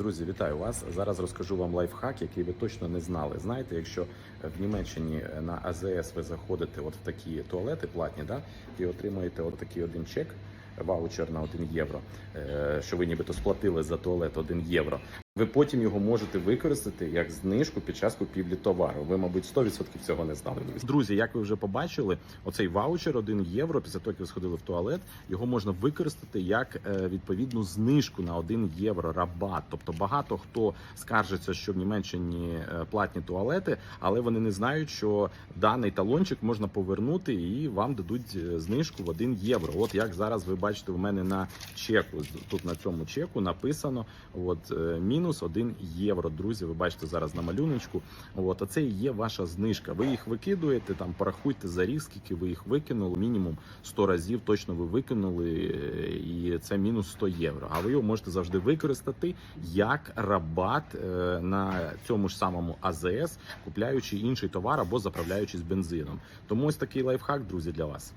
Друзі, вітаю вас. Зараз розкажу вам лайфхак, який ви точно не знали. Знаєте, якщо в Німеччині на АЗС ви заходите от в такі туалети платні, да, і отримуєте от такий один чек, ваучер на 1 євро, е, що ви нібито сплатили за туалет 1 євро. Ви потім його можете використати як знижку під час купівлі товару. Ви, мабуть, 100% цього не знали. Друзі, як ви вже побачили, оцей ваучер 1 євро після того, як ви сходили в туалет, його можна використати як е, відповідну знижку на 1 євро рабат. Тобто багато хто скаржиться, що в Німеччині е, платні туалети, але вони не знають, що даний талончик можна повернути і вам дадуть е, знижку в 1 євро. От як зараз ви бачите, в мене на чеку тут на цьому чеку написано от е, мінус 1 євро. Друзі, ви бачите зараз на малюночку. От а це і є ваша знижка. Ви їх викидуєте там, порахуйте за рік, скільки ви їх викинули. Мінімум 100 разів точно ви викинули, е, і це мінус 100 євро. А ви його можете завжди використати як рабат е, на цьому ж самому АЗС, купляючи інший товар або заправляючись бензином. Тому ось такий лайфхак, друзі, для вас.